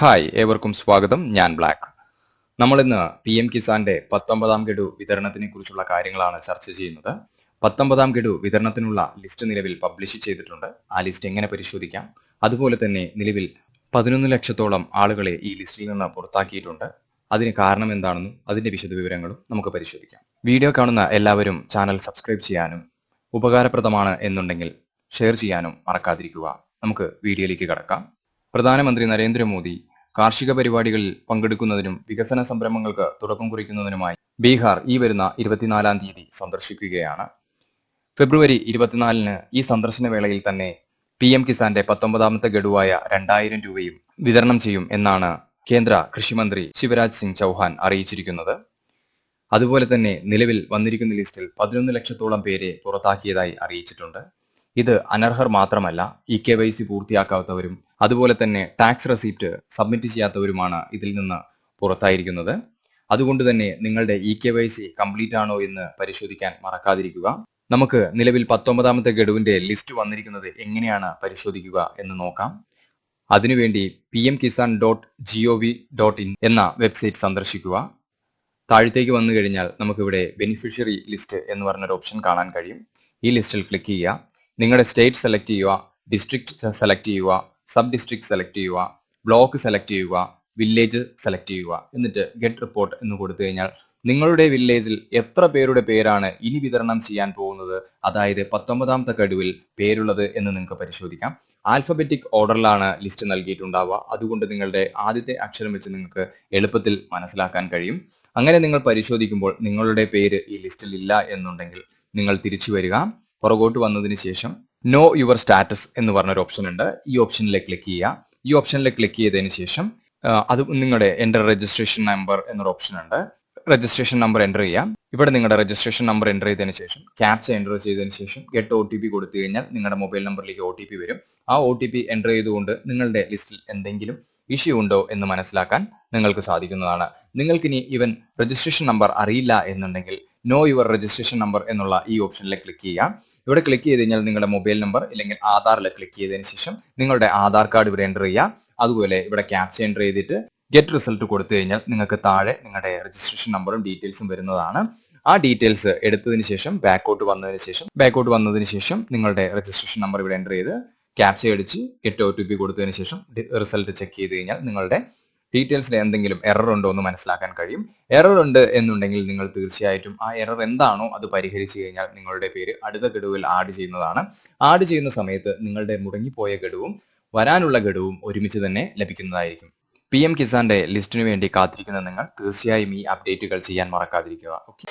Hi ഏവർക്കും സ്വാഗതം. ഞാൻ ബ്ലാക്ക്. നമ്മൾ ഇന്ന് പി എം കിസാന്റെ പത്തൊമ്പതാം ഗഡു വിതരണത്തിനെ കുറിച്ചുള്ള കാര്യങ്ങളാണ് ചർച്ച ചെയ്യുന്നത്. പത്തൊമ്പതാം ഗഡു വിതരണത്തിനുള്ള ലിസ്റ്റ് നിലവിൽ പബ്ലിഷ് ചെയ്തിട്ടുണ്ട്. ആ ലിസ്റ്റ് എങ്ങനെ പരിശോധിക്കാം? അതുപോലെ തന്നെ നിലവിൽ പതിനൊന്ന് ലക്ഷത്തോളം ആളുകളെ ഈ ലിസ്റ്റിൽ നിന്ന് പുറത്താക്കിയിട്ടുണ്ട്. അതിന് കാരണം എന്താണെന്നും അതിന്റെ വിശദവിവരങ്ങളും നമുക്ക് പരിശോധിക്കാം. വീഡിയോ കാണുന്ന എല്ലാവരും ചാനൽ സബ്സ്ക്രൈബ് ചെയ്യാനും ഉപകാരപ്രദമാണ് എന്നുണ്ടെങ്കിൽ ഷെയർ ചെയ്യാനും മറക്കാതിരിക്കുക. നമുക്ക് വീഡിയോയിലേക്ക് കടക്കാം. പ്രധാനമന്ത്രി നരേന്ദ്രമോദി കാർഷിക പരിപാടികളിൽ പങ്കെടുക്കുന്നതിനും വികസന സംരംഭങ്ങൾക്ക് തുടക്കം കുറിക്കുന്നതിനുമായി ബീഹാർ ഈ വരുന്ന ഇരുപത്തിനാലാം തീയതി സന്ദർശിക്കുകയാണ്. ഫെബ്രുവരി ഇരുപത്തിനാലിന് ഈ സന്ദർശന വേളയിൽ തന്നെ പി എം കിസാന്റെ പത്തൊമ്പതാമത്തെ ഗഡുവായ രണ്ടായിരം രൂപയും വിതരണം ചെയ്യും എന്നാണ് കേന്ദ്ര കൃഷിമന്ത്രി ശിവരാജ് സിംഗ് ചൌഹാൻ അറിയിച്ചിരിക്കുന്നത്. അതുപോലെ തന്നെ നിലവിൽ വന്നിരിക്കുന്ന ലിസ്റ്റിൽ പതിനൊന്ന് ലക്ഷത്തോളം പേരെ പുറത്താക്കിയതായി അറിയിച്ചിട്ടുണ്ട്. ഇത് അനർഹർ മാത്രമല്ല ഇ കെ വൈ സി പൂർത്തിയാക്കാത്തവരും അതുപോലെ തന്നെ ടാക്സ് റെസീപ്റ്റ് സബ്മിറ്റ് ചെയ്യാത്തവരുമാണ് ഇതിൽ നിന്ന് പുറത്തായിരിക്കുന്നത്. അതുകൊണ്ട് തന്നെ നിങ്ങളുടെ E K Y C complete ആണോ എന്ന് പരിശോധിക്കാൻ മറക്കാതിരിക്കുക. നമുക്ക് നിലവിൽ പത്തൊമ്പതാമത്തെ ഗഡുവിന്റെ ലിസ്റ്റ് വന്നിരിക്കുന്നത് എങ്ങനെയാണ് പരിശോധിക്കുക എന്ന് നോക്കാം. അതിനുവേണ്ടി P M Kisan dot G O V dot in എന്ന വെബ്സൈറ്റ് സന്ദർശിക്കുക. താഴത്തേക്ക് വന്നു കഴിഞ്ഞാൽ നമുക്കിവിടെ ബെനിഫിഷ്യറി ലിസ്റ്റ് എന്ന് പറഞ്ഞൊരു ഓപ്ഷൻ കാണാൻ കഴിയും. ഈ ലിസ്റ്റിൽ ക്ലിക്ക് ചെയ്യുക. നിങ്ങളുടെ സ്റ്റേറ്റ് സെലക്ട് ചെയ്യുക ഡിസ്ട്രിക്ട് സെലക്ട് ചെയ്യുക സബ് ഡിസ്ട്രിക്ട് സെലക്ട് ചെയ്യുക ബ്ലോക്ക് സെലക്ട് ചെയ്യുക വില്ലേജ് സെലക്ട് ചെയ്യുക. എന്നിട്ട് ഗെറ്റ് റിപ്പോർട്ട് എന്ന് കൊടുത്തു കഴിഞ്ഞാൽ നിങ്ങളുടെ വില്ലേജിൽ എത്ര പേരുടെ പേരാണ് ഇനി വിതരണം ചെയ്യാൻ പോകുന്നത്? അതായത് പത്തൊമ്പതാമത്തെ കടുവിൽ പേരുള്ളത് എന്ന് നിങ്ങൾക്ക് പരിശോധിക്കാം. ആൽഫബറ്റിക് ഓർഡറിലാണ് ലിസ്റ്റ് നൽകിയിട്ടുണ്ടാവുക. അതുകൊണ്ട് നിങ്ങളുടെ ആദ്യത്തെ അക്ഷരം വെച്ച് നിങ്ങൾക്ക് എളുപ്പത്തിൽ മനസ്സിലാക്കാൻ കഴിയും. അങ്ങനെ നിങ്ങൾ പരിശോധിക്കുമ്പോൾ നിങ്ങളുടെ പേര് ഈ ലിസ്റ്റിൽ ഇല്ല എന്നുണ്ടെങ്കിൽ നിങ്ങൾ തിരിച്ചു വരിക. പുറകോട്ട് വന്നതിന് ശേഷം നോ യുവർ സ്റ്റാറ്റസ് എന്ന് പറഞ്ഞൊരു ഓപ്ഷൻ ഉണ്ട്. ഈ ഓപ്ഷനിൽ ക്ലിക്ക് ചെയ്യുക. ഈ ഓപ്ഷനിൽ ക്ലിക്ക് ചെയ്തതിന് ശേഷം അത് നിങ്ങളുടെ എന്റർ രജിസ്ട്രേഷൻ നമ്പർ എന്നൊരു ഓപ്ഷൻ ഉണ്ട്. രജിസ്ട്രേഷൻ നമ്പർ എന്റർ ചെയ്യാം ഇവിടെ നിങ്ങളുടെ രജിസ്ട്രേഷൻ നമ്പർ എന്റർ ചെയ്തതിന് ശേഷം ക്യാപ്ച എന്റർ ചെയ്തതിന് ശേഷം ഗെറ്റ് ഒ ടി പി കൊടുത്തു കഴിഞ്ഞാൽ നിങ്ങളുടെ മൊബൈൽ നമ്പറിലേക്ക് ഒ ടി പി വരും. ആ ഒ ടി പി എന്റർ ചെയ്തുകൊണ്ട് നിങ്ങളുടെ ലിസ്റ്റിൽ എന്തെങ്കിലും ഇഷ്യൂ ഉണ്ടോ എന്ന് മനസ്സിലാക്കാൻ നിങ്ങൾക്ക് സാധിക്കുന്നതാണ്. നിങ്ങൾക്കിനി ഇവൻ രജിസ്ട്രേഷൻ നമ്പർ അറിയില്ല എന്നുണ്ടെങ്കിൽ നോ യുവർ രജിസ്ട്രേഷൻ നമ്പർ എന്നുള്ള ഈ ഓപ്ഷനിൽ ക്ലിക്ക് ചെയ്യാം ഇവിടെ ക്ലിക്ക് ചെയ്ത് കഴിഞ്ഞാൽ നിങ്ങളുടെ മൊബൈൽ നമ്പർ അല്ലെങ്കിൽ ആധാറിൽ ക്ലിക്ക് ചെയ്തതിന് ശേഷം നിങ്ങളുടെ ആധാർ കാർഡ് ഇവിടെ എന്റർ ചെയ്യുക. അതുപോലെ ഇവിടെ ക്യാപ്ച എന്റർ ചെയ്തിട്ട് ഗെറ്റ് റിസൾട്ട് കൊടുത്തു കഴിഞ്ഞാൽ നിങ്ങൾക്ക് താഴെ നിങ്ങളുടെ രജിസ്ട്രേഷൻ നമ്പറും ഡീറ്റെയിൽസും വരുന്നതാണ്. ആ ഡീറ്റെയിൽസ് എടുത്തതിന് ശേഷം ബാക്കോട്ട് വന്നതിന് ശേഷം ബാക്കോട്ട് വന്നതിന് ശേഷം നിങ്ങളുടെ രജിസ്ട്രേഷൻ നമ്പർ ഇവിടെ എന്റർ ചെയ്ത് ക്യാപ്ച അടിച്ച് ഗെറ്റ് ഒ ടി പി കൊടുത്തതിന് ശേഷം റിസൾട്ട് ചെക്ക് ചെയ്ത് കഴിഞ്ഞാൽ നിങ്ങളുടെ ഡീറ്റെയിൽസിൽ എന്തെങ്കിലും എറർ ഉണ്ടോ എന്ന് മനസ്സിലാക്കാൻ കഴിയും. എറർ ഉണ്ട് എന്നുണ്ടെങ്കിൽ നിങ്ങൾ തീർച്ചയായിട്ടും ആ എറർ എന്താണോ അത് പരിഹരിച്ചു കഴിഞ്ഞാൽ നിങ്ങളുടെ പേര് അടുത്ത ഗഡുവിൽ ആഡ് ചെയ്യുന്നതാണ്. ആഡ് ചെയ്യുന്ന സമയത്ത് നിങ്ങളുടെ മുടങ്ങിപ്പോയ ഗഡുവും വരാനുള്ള ഗഡുവും ഒരുമിച്ച് തന്നെ ലഭിക്കുന്നതായിരിക്കും. പി എം കിസാന്റെ ലിസ്റ്റിനു വേണ്ടി കാത്തിരിക്കുന്ന നിങ്ങൾ തീർച്ചയായും ഈ അപ്ഡേറ്റുകൾ ചെയ്യാൻ മറക്കാതിരിക്കുക. ഓക്കെ